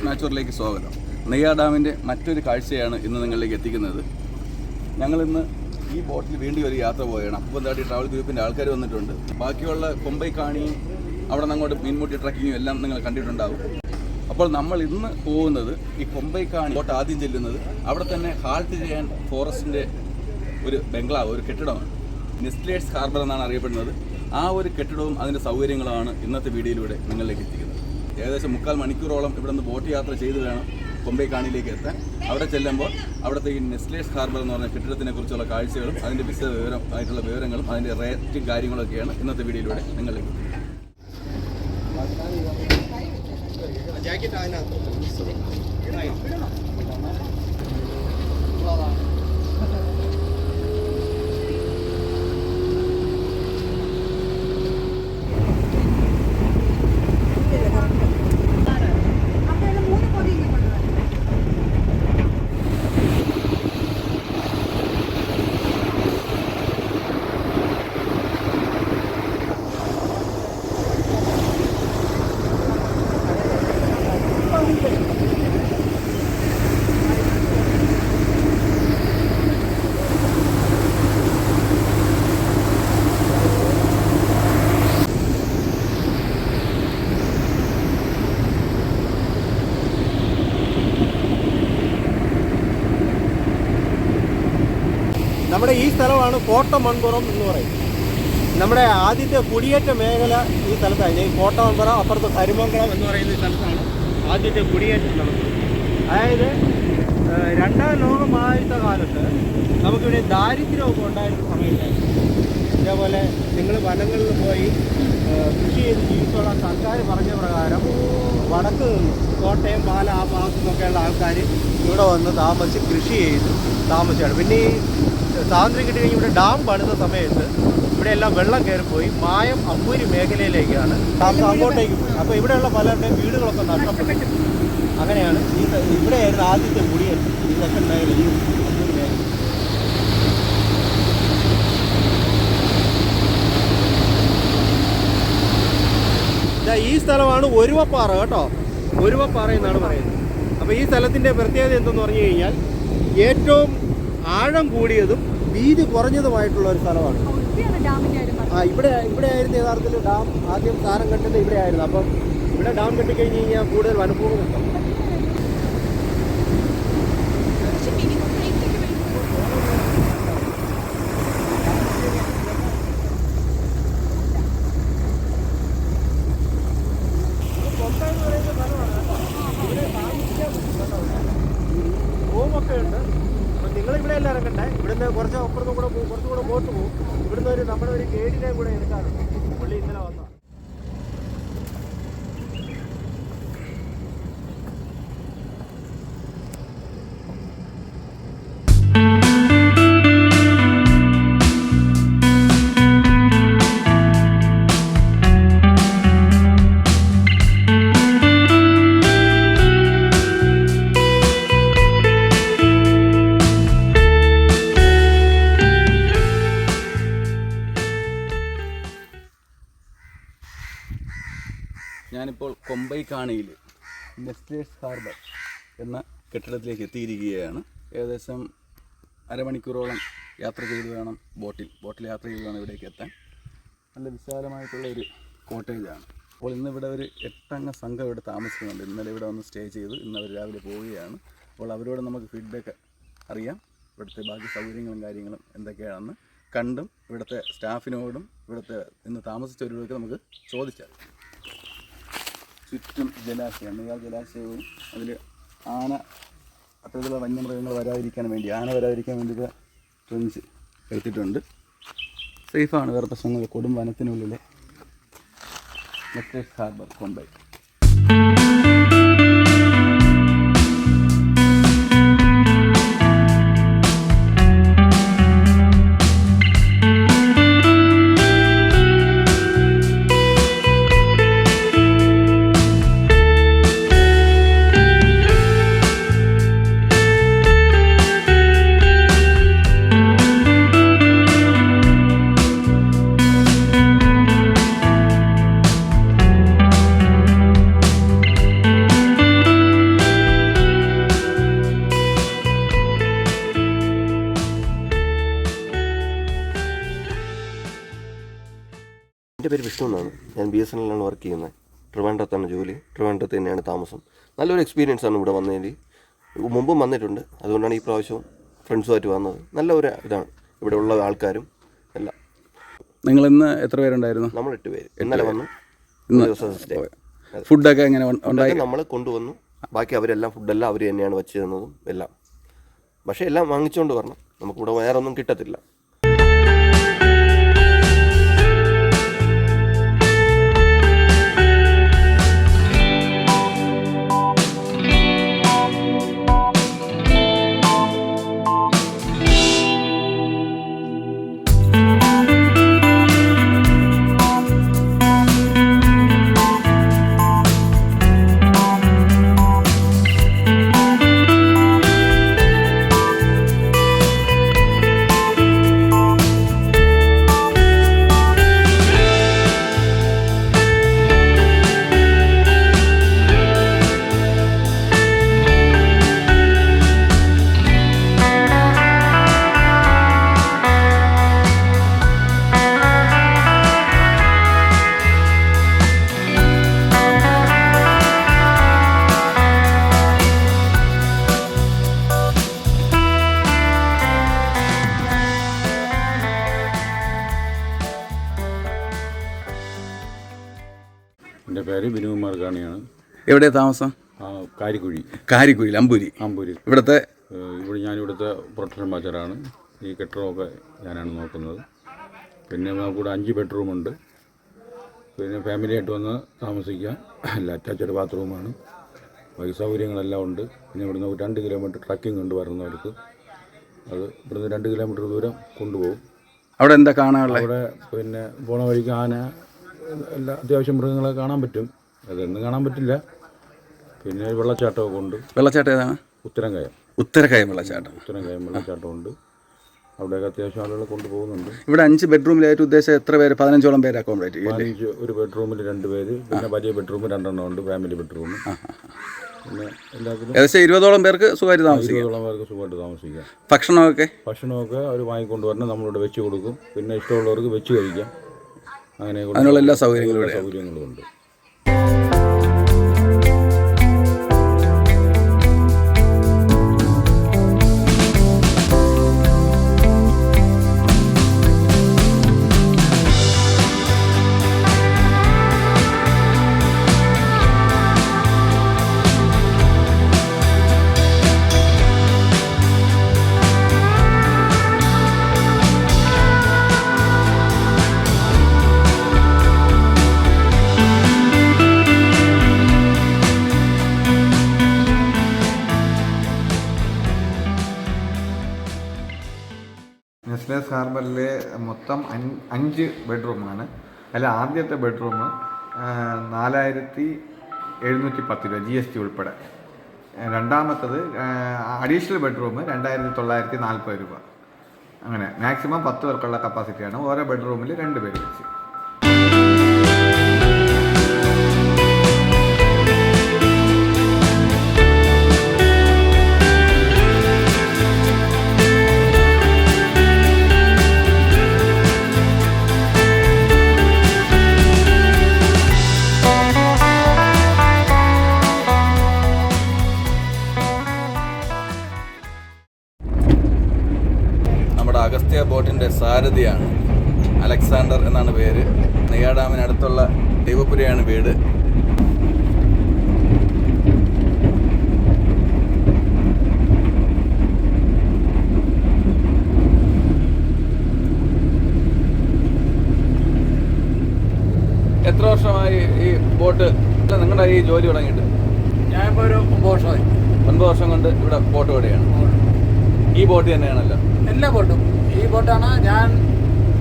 Of നാച്ചുറലിലേക്ക് സ്വാഗതം. നെയ്യാർ ഡാമിന്റെ മറ്റൊരു കാഴ്ചയാണ് ഇന്ന് നിങ്ങളിലേക്ക് എത്തിക്കുന്നത്. ഞങ്ങളിന്ന് ഈ ബോട്ടിൽ വീണ്ടും ഒരു യാത്ര പോവുകയാണ്. അപ്പുപന്താടി ട്രാവൽ ഗ്രൂപ്പിന്റെ ആൾക്കാർ വന്നിട്ടുണ്ട്. ബാക്കിയുള്ള കൊമ്പൈ കാണിയും അവിടെ നിന്ന് അങ്ങോട്ട് മീൻമുട്ടി ട്രക്കിങ്ങും എല്ലാം നിങ്ങൾ കണ്ടിട്ടുണ്ടാവും. അപ്പോൾ നമ്മൾ ഇന്ന് പോകുന്നത് ഈ കൊമ്പൈ കാണി ബോട്ട് ആദ്യം ചെല്ലുന്നത് അവിടെ തന്നെ ഹാൾട്ട് ചെയ്യാൻ ഫോറസ്റ്റിന്റെ ഒരു ബംഗ്ലാവ് ഒരു കെട്ടിടമാണ്. നെസ്റ്റ്ലേറ്റ്സ് ഹാർബർ എന്നാണ് അറിയപ്പെടുന്നത്. ആ ഒരു കെട്ടിടവും അതിന്റെ സൗകര്യങ്ങളുമാണ് ഇന്നത്തെ വീഡിയോയിലൂടെ നിങ്ങളിലേക്ക് എത്തിക്കുന്നത്. ഏകദേശം മുക്കാൽ മണിക്കൂറോളം ഇവിടെ നിന്ന് ബോട്ട് യാത്ര ചെയ്ത് വേണം കൊമ്പൈ കാണിയിലേക്ക് എത്താൻ. അവിടെ ചെല്ലുമ്പോൾ അവിടുത്തെ ഈ നെസ്ലേസ് ഹാർബർ എന്ന് പറഞ്ഞ കെട്ടിടത്തിനെ കുറിച്ചുള്ള കാഴ്ചകളും അതിന്റെ വിശദ വിവരം ആയിട്ടുള്ള വിവരങ്ങളും അതിന്റെ റേറ്റും കാര്യങ്ങളൊക്കെയാണ് ഇന്നത്തെ വീഡിയോയിലൂടെ നിങ്ങളിലേക്ക്. അവിടെ നമ്മുടെ ഈ സ്ഥലമാണ് കോട്ട മൺപുറം എന്ന് പറയുന്നത്. നമ്മുടെ ആദ്യത്തെ കുടിയേറ്റ മേഖല ഈ സ്ഥലത്താണ്. ഈ കോട്ട മൺപുറം അപ്പുറത്ത് കരുമംഗളം എന്ന് പറയുന്ന സ്ഥലത്താണ് ആദ്യത്തെ കുടിയേറ്റം സ്ഥലം അതായത് രണ്ടാം ലോക മഹായുദ്ധ കാലത്ത് നമുക്കിവിടെ ദാരിദ്ര്യമൊക്കെ ഉണ്ടായിരുന്ന സമയത്തായിരുന്നു. ഇതേപോലെ നിങ്ങൾ വനങ്ങളിൽ പോയി കൃഷി ചെയ്ത് ജീവിച്ചുള്ള സർക്കാർ പറഞ്ഞ പ്രകാരം വടക്ക് കോട്ടയം പാല ആ ഭാഗത്തു നിന്നൊക്കെയുള്ള ആൾക്കാർ ഇവിടെ വന്ന് താമസിച്ച് കൃഷി ചെയ്ത് താമസിച്ചാണ്. പിന്നെ ഈ സ്വാതന്ത്ര്യം കിട്ടി കഴിഞ്ഞ് ഇവിടെ ഡാം പണിത സമയത്ത് ഇവിടെ എല്ലാം വെള്ളം കയറിപ്പോയി. മായം അമ്പൂരി മേഖലയിലേക്കാണ്. അങ്ങോട്ടേക്ക് പോയി. അപ്പോൾ ഇവിടെയുള്ള പലരുടെയും വീടുകളൊക്കെ നഷ്ടപ്പെട്ടു. അങ്ങനെയാണ് ഈ ഇവിടെയായിരുന്നു ആദ്യത്തെ കുടിയേറ്റം ഈ തെക്കൻ മേഖല ഈ അമ്പൂരി മേഖല. ഈ സ്ഥലമാണ് ഒരുവപ്പാറ കേട്ടോ. ഒരുവപ്പാറ എന്നാണ് പറയുന്നത്. അപ്പോൾ ഈ സ്ഥലത്തിന്റെ പ്രത്യേകത എന്തെന്ന് പറഞ്ഞു കഴിഞ്ഞാൽ ഏറ്റവും ആഴം കൂടിയതും വീതി കുറഞ്ഞതുമായിട്ടുള്ള ഒരു സ്ഥലമാണ്. ആ ഇവിടെ ഇവിടെ ആയിരുന്നു യഥാർത്ഥത്തിൽ ഡാം. ആദ്യം സ്ഥാനം കണ്ടത് ഇവിടെ ആയിരുന്നു അപ്പം ഇവിടെ ഡാം കെട്ടിക്കഴിഞ്ഞ് കഴിഞ്ഞാൽ കൂടുതൽ വനഭൂമി കിട്ടും പക്ഷേ minimum rate ഒക്കെ വരുമ്പോൾ റൂമൊക്കെ ഉണ്ട് അപ്പം നിങ്ങൾ ഇറങ്ങണ്ടേ ഇവിടുന്ന് കുറച്ച് അപ്പുറത്തും കൂടെ പോകും കുറച്ചും കൂടെ പോകും ഇവിടുന്ന് ഒരു നമ്മുടെ ഒരു ഗൈഡിനെയും കൂടെ എടുക്കാറുണ്ട് പുള്ളി ഇന്നലെ വന്ന കാണിയിൽ നെസ്റ്റേഴ്സ് ഹാർബർ എന്ന കെട്ടിടത്തിലേക്ക് എത്തിയിരിക്കുകയാണ്. ഏകദേശം അരമണിക്കൂറോളം യാത്ര ചെയ്ത് വേണം ബോട്ടിൽ ബോട്ടിൽ യാത്ര ചെയ്ത് വേണം ഇവിടേക്ക് എത്താൻ. നല്ല വിശാലമായിട്ടുള്ള ഒരു കോട്ടേജാണ്. അപ്പോൾ ഇന്നിവിടെ ഒരു എട്ടംഗ സംഘം ഇവിടെ താമസിക്കുന്നുണ്ട്. ഇന്നലെ ഇവിടെ വന്ന് സ്റ്റേ ചെയ്ത്. ഇന്ന് അവർ രാവിലെ പോവുകയാണ്. അപ്പോൾ അവരോട് നമുക്ക് ഫീഡ്ബാക്ക് അറിയാം. ഇവിടുത്തെ ബാക്കി സൗകര്യങ്ങളും കാര്യങ്ങളും എന്തൊക്കെയാണെന്ന് കണ്ടും ഇവിടുത്തെ സ്റ്റാഫിനോടും ഇവിടുത്തെ ഇന്ന് താമസിച്ചവരോടൊക്കെ നമുക്ക് ചോദിച്ചാൽ ചുറ്റും ജലാശയം നെയ്യാർ ജലാശയവും അതിൽ ആന അത്തരത്തിലുള്ള വന്യമൃഗങ്ങൾ വരാതിരിക്കാൻ വേണ്ടി ആന വരാതിരിക്കാൻ വേണ്ടിയിട്ട് ട്രെഞ്ച് എടുത്തിട്ടുണ്ട് സേഫാണ് വേറെ പ്രശ്നങ്ങൾ കൊടും വനത്തിനുള്ളിലെ നെറ്റേഴ്സ് ഹാർബർ കൊമ്പൈ. എന്റെ പേര് വിഷ്ണു എന്നാണ്. ഞാൻ ബി എസ് എൻ എല്ലാണ് വർക്ക് ചെയ്യുന്നത്. ട്രിവാൻഡ്രത്താണ് ജോലി. ട്രിവാൻഡ്രത്ത് തന്നെയാണ് താമസം. നല്ലൊരു എക്സ്പീരിയൻസ് ആണ് ഇവിടെ വന്നതിൽ. മുമ്പും വന്നിട്ടുണ്ട്. അതുകൊണ്ടാണ് ഈ പ്രാവശ്യവും ഫ്രണ്ട്സുമായിട്ട് വന്നത്. നല്ല ഒരു ഇതാണ്. ഇവിടെ ഉള്ള ആൾക്കാരും എല്ലാം. നിങ്ങൾ ഇന്ന് എത്ര പേരുണ്ടായിരുന്നു? നമ്മൾ എട്ട് പേര്. ഇന്നലെ വന്നു. ഫുഡൊക്കെ എങ്ങനെ ഉണ്ടായി? നമ്മൾ കൊണ്ടുവന്നു. ബാക്കി അവരെല്ലാം ഫുഡെല്ലാം അവർ തന്നെയാണ് വെച്ച് തന്നതും എല്ലാം. പക്ഷേ എല്ലാം വാങ്ങിച്ചുകൊണ്ട് വരണം. നമുക്കിവിടെ വേറെ ഒന്നും കിട്ടത്തില്ല. പേര് ബിനുകുമാർ കാണിയാണ് എവിടെ താമസം? കാരിക്കുഴി. കാരിക്കുഴി അമ്പൂരി. അമ്പൂരി. ഇവിടുത്തെ ഇവിടെ ഞാൻ ഇവിടുത്തെ പ്രൊട്ടക്ഷൻ മാച്ചറാണ് ഈ കെട്ടിടമൊക്കെ ഞാനാണ് നോക്കുന്നത്. പിന്നെ നമുക്കിവിടെ അഞ്ച് ബെഡ്റൂമുണ്ട്. പിന്നെ ഫാമിലിയായിട്ട് വന്ന് താമസിക്കാം. അല്ല അറ്റാച്ച്ഡ് ബാത്റൂമാണ്. വൈ സൗകര്യങ്ങളെല്ലാം ഉണ്ട്. പിന്നെ ഇവിടുന്ന് രണ്ട് കിലോമീറ്റർ ട്രക്കിംഗ് ഉണ്ട് വരുന്നവർക്ക്. അത് ഇവിടുന്ന് രണ്ട് കിലോമീറ്റർ ദൂരം കൊണ്ടുപോകും. അവിടെ എന്താ കാണാനുള്ളത്? അവിടെ പിന്നെ പോണ വഴിക്ക് ആന എല്ലാ അത്യാവശ്യം മൃഗങ്ങളെ കാണാൻ പറ്റും. അതൊന്നും കാണാൻ പറ്റില്ല. പിന്നെ വെള്ളച്ചാട്ടമൊക്കെ ഉണ്ട്. വെള്ളച്ചാട്ടം ഏതാണ്? ഉത്തരംകയം. ഉത്തരകയം വെള്ളച്ചാട്ടം. ഉത്തരകയം വെള്ളച്ചാട്ടം ഉണ്ട്. അവിടെയൊക്കെ അത്യാവശ്യം ആളുകളെ കൊണ്ടുപോകുന്നുണ്ട് ഇവിടെ അഞ്ച് ബെഡ്റൂമിലായിട്ട് ഉദ്ദേശം എത്ര പേര്? പതിനഞ്ചോളം പേര് അക്കോമഡേറ്റ് ചെയ്യും അഞ്ച് പതിനഞ്ച് ഒരു ബെഡ്റൂമിൽ രണ്ട് പേര്. പിന്നെ വലിയ ബെഡ്റൂം രണ്ടെണ്ണം ഉണ്ട്. Family bedroom. പിന്നെ എല്ലാത്തിലും ഏകദേശം ഇരുപതോളം പേർക്ക് സുഖമായിട്ട് താമസിക്കാം. ഇരുപതോളം പേർക്ക് സുഖമായിട്ട് താമസിക്കാം. ഭക്ഷണമൊക്കെ? ഭക്ഷണമൊക്കെ അവർ വാങ്ങിക്കൊണ്ട് വരണം. നമ്മളിവിടെ വെച്ച് കൊടുക്കും. പിന്നെ ഇഷ്ടമുള്ളവർക്ക് വെച്ച് കഴിക്കാം. അതിനുള്ള എല്ലാ സൗകര്യങ്ങളും സൗകര്യങ്ങളും ഉണ്ട്. നെസ്ലേസ് ഹാർബറിൽ മൊത്തം അഞ്ച് ബെഡ്റൂമാണ്. അല്ല ആദ്യത്തെ ബെഡ്റൂം നാലായിരത്തി എഴുന്നൂറ്റി പത്ത് രൂപ ജി എസ് ടി ഉൾപ്പെടെ. രണ്ടാമത്തത് അഡീഷണൽ ബെഡ്റൂം രണ്ടായിരത്തി തൊള്ളായിരത്തി നാൽപ്പത് രൂപ. അങ്ങനെ മാക്സിമം പത്ത് പേർക്കുള്ള കപ്പാസിറ്റിയാണ് ഓരോ ബെഡ്റൂമിൽ രണ്ട് പേര് വെച്ച്. ബോട്ടിന്റെ സാരഥിയാണ് അലക്സാണ്ടർ എന്നാണ് പേര്. നെയ്യാ ഡാമിനടുത്തുള്ള ദൈവപുരയാണ് വീട്. എത്ര വർഷമായി ഈ ബോട്ട്? നിങ്ങളുടെ ഈ ജോലി തുടങ്ങിയിട്ട്? ഞാനിപ്പോൾ ഒരു ഒമ്പത് വർഷമായി. ഒൻപത് വർഷം കൊണ്ട് ഇവിടെ ബോട്ട് ഓടുകയാണ് ഈ ബോട്ട് തന്നെയാണല്ലോ? എല്ലാ ബോട്ടും. ഈ ബോട്ടാണ് ഞാൻ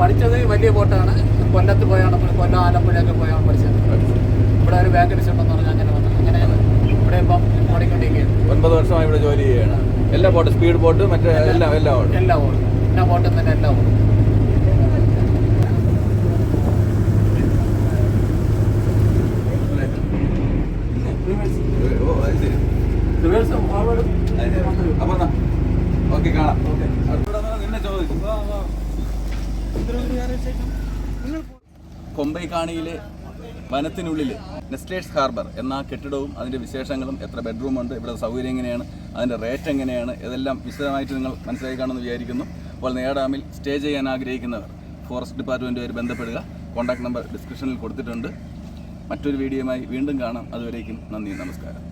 പഠിച്ചത് വലിയ ബോട്ടാണ്. കൊല്ലത്ത് പോയാണ് കൊല്ലം ആലപ്പുഴയൊക്കെ പോയാണ് പഠിച്ചത്. ഇവിടെ ഒരു വേക്കൻസി ഉണ്ടെന്ന് പറഞ്ഞാൽ അങ്ങനെ വന്നത് അങ്ങനെ ഇവിടെ ഇപ്പം ഓടിക്കൊണ്ടിരിക്കുകയാണ്. ഒൻപത് വർഷമായി ഇവിടെ ജോലി ചെയ്യുകയാണ്. എല്ലാ ബോട്ടും സ്പീഡ് ബോട്ട് മറ്റേ എല്ലാ എല്ലാം ഓടും എല്ലാ ബോട്ടും. എല്ലാ ബോട്ടും തന്നെ എല്ലാ ബോട്ടും ഓ അത് ശരി അപ്പൊ ഓക്കെ കാണാം നിന്നെ കാണിയിലെ വനത്തിനുള്ളിൽ നെസ്റ്റേഴ്സ് ഹാർബർ എന്ന കെട്ടിടവും അതിന്റെ വിശേഷങ്ങളും എത്ര ബെഡ്റൂം ഉണ്ട് ഇവിടെ സൗകര്യം എങ്ങനെയാണ് അതിന്റെ റേറ്റ് എങ്ങനെയാണ് ഇതെല്ലാം വിശദമായിട്ട് നിങ്ങൾ മനസ്സിലായി കാണുമെന്ന് വിചാരിക്കുന്നു. അപ്പോൾ നേടാമിൽ സ്റ്റേ ചെയ്യാൻ ആഗ്രഹിക്കുന്നവർ ഫോറസ്റ്റ് ഡിപ്പാർട്ട്മെന്റുമായി ബന്ധപ്പെടുക. കോൺടാക്ട് നമ്പർ ഡിസ്ക്രിപ്ഷനിൽ കൊടുത്തിട്ടുണ്ട്. മറ്റൊരു വീഡിയോയുമായി വീണ്ടും കാണാം. അതുവരേക്കും നന്ദി നമസ്കാരം.